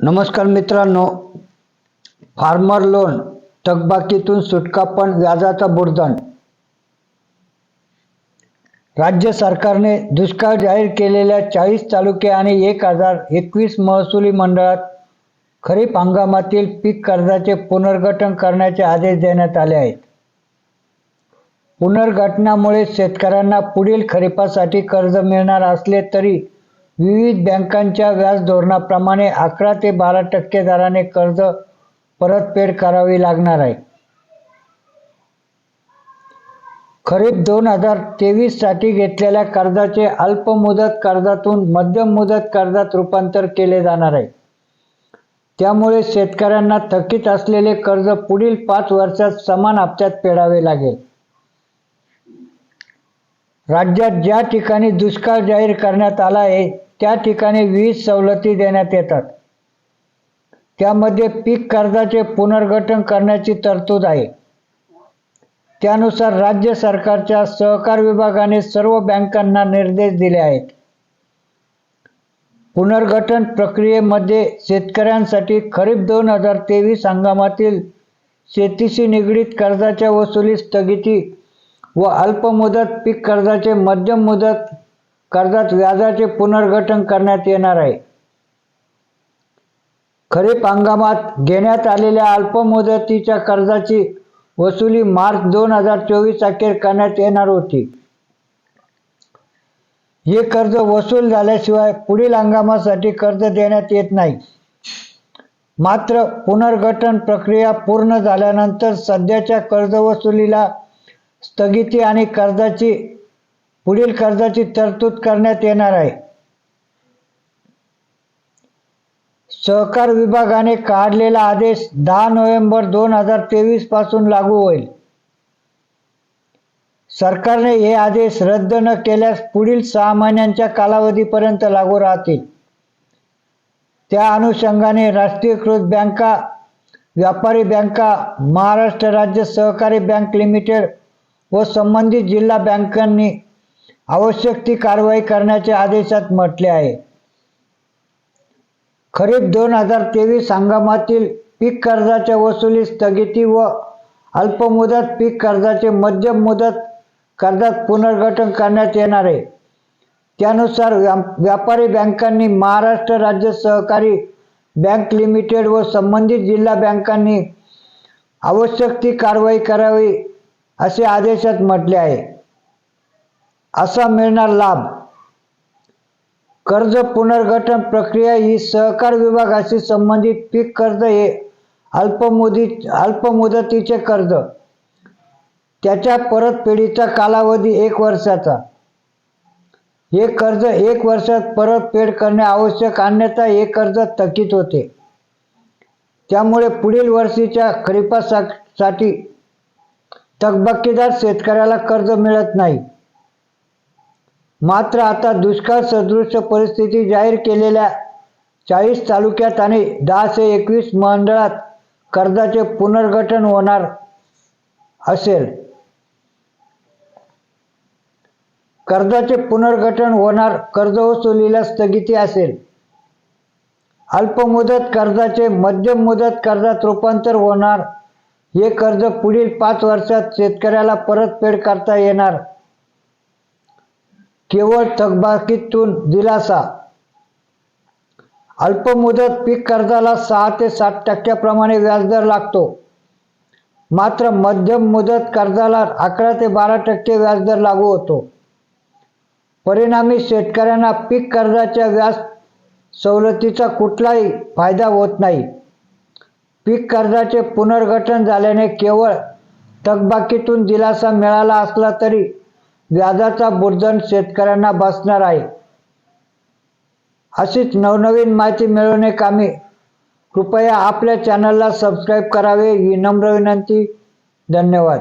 नमस्कार मित्रांनो farmer loan थकबाकीतून सुटका पण व्याजाचा बुरदंड राज्य सरकारने दुष्काळ जाहीर केलेल्या चाळीस तालुके आणि एक हजार एकवीस महसुली मंडळात खरीप हंगामातील पीक कर्जाचे पुनर्गठन करण्याचे आदेश देण्यात आले आहेत. पुनर्गठनामुळे शेतकऱ्यांना पुढील खरीपासाठी कर्ज मिळणार असले तरी विविध बँकांच्या व्याज धोरणाप्रमाणे अकरा ते बारा टक्के दराने कर्ज परतफेड करावी लागणार आहे. खरीप दोन हजार तेवीससाठी घेतलेल्या कर्जाचे अल्पमुदत कर्जातून मध्यम मुदत कर्जात रूपांतर केले जाणार आहे. त्यामुळे शेतकऱ्यांना थकीत असलेले कर्ज पुढील पाच वर्षात समान हप्त्यात फेडावे लागेल. राज्यात ज्या ठिकाणी दुष्काळ जाहीर करण्यात आला आहे त्या ठिकाणी वीज सवलती देण्यात येतात. त्यामध्ये पीक कर्जाचे पुनर्गठन करण्याची तरतूद आहे. त्यानुसार राज्य सरकारच्या सहकार विभागाने सर्व बँकांना निर्देश दिले आहेत. पुनर्गठन प्रक्रियेमध्ये शेतकऱ्यांसाठी खरीप दोन हजार तेवीस हंगामातील शेतीशी निगडीत कर्जाच्या वसुली स्थगिती व अल्पमुदत पीक कर्जाचे मध्यम मुदत कर्जात व्याजाचे पुनर्गठन करण्यात येणार आहे. खरीप हंगामात घेण्यात आलेल्या अल्पमुदतीच्या कर्जाची वसुली मार्च दोन हजार चोवीस अखेर करण्यात येणार होती. हे कर्ज वसूल झाल्याशिवाय पुढील हंगामासाठी कर्ज देण्यात येत नाही. मात्र पुनर्गठन प्रक्रिया पूर्ण झाल्यानंतर सध्याच्या कर्ज वसुलीला स्थगिती आणि कर्जाची पुढील कर्जाची तरतूद करण्यात येणार आहे. सहकार विभागाने काढलेला आदेश दहा नोव्हेंबर दोन हजार तेवीसपासून लागू होईल. सरकारने हे आदेश रद्द न केल्यास पुढील सहा महिन्यांच्या कालावधीपर्यंत लागू राहतील. त्या अनुषंगाने राष्ट्रीयकृत बँका व्यापारी बँका महाराष्ट्र राज्य सहकारी बँक लिमिटेड व संबंधित जिल्हा बँकांनी आवश्यक ती कारवाई करण्याचे आदेशात म्हटले आहे. खरीप दोन हजार तेवीस हंगामातील पीक कर्जाच्या वसुली स्थगिती व अल्पमुदत पीक कर्जाचे मध्यम मुदत कर्जात पुनर्गठन करण्यात येणार आहे. त्यानुसार व्या व्यापारी बँकांनी महाराष्ट्र राज्य सहकारी बँक लिमिटेड व संबंधित जिल्हा बँकांनी आवश्यक ती कारवाई करावी असे आदेशात म्हटले आहे. असा मिळणार लाभ. कर्ज पुनर्गठन प्रक्रिया ही सहकार विभागाशी संबंधित पीक कर्ज हे अल्पमुदी अल्पमुदतीचे कर्ज. त्याच्या परतफेडीचा कालावधी एक वर्षाचा. हे कर्ज एक वर्षात परतफेड करणे आवश्यक अन्यथा हे कर्ज थकीत होते. त्यामुळे पुढील वर्षीच्या खरीपासाठी थकबाकीदार शेतकऱ्याला कर्ज मिळत नाही. मात्र आता दुष्काळ सदृश परिस्थिती जाहीर केलेल्या चाळीस तालुक्यात आणि दहा ते एकवीस मंडळात कर्जाचे पुनर्गठन होणार असेल. कर्जाचे पुनर्गठन होणार कर्ज वसुलीला स्थगिती असेल. अल्पमुदत कर्जाचे मध्यम मुदत कर्जात रूपांतर होणार. हे कर्ज पुढील पाच वर्षात शेतकऱ्याला परतफेड करता येणार. केवळ थकबाकीतून दिलासा. अल्पमुदत पीक कर्जाला सहा ते सात टक्क्याप्रमाणे व्याजदर लागतो. मात्र मध्यम मुदत कर्जाला अकरा ते बारा टक्के व्याजदर लागू होतो. परिणामी शेतकऱ्यांना पीक कर्जाच्या व्याज सवलतीचा कुठलाही फायदा होत नाही. पीक कर्जाचे पुनर्गठन झाल्याने केवळ थकबाकीतून दिलासा मिळाला असला तरी व्याजाचा बुर्जन शेतकऱ्यांना बसणार आहे अशीच नवनवीन माहिती मिळवणे कामी कृपया आपल्या चॅनलला सबस्क्राईब करावे ही नम्र विनंती धन्यवाद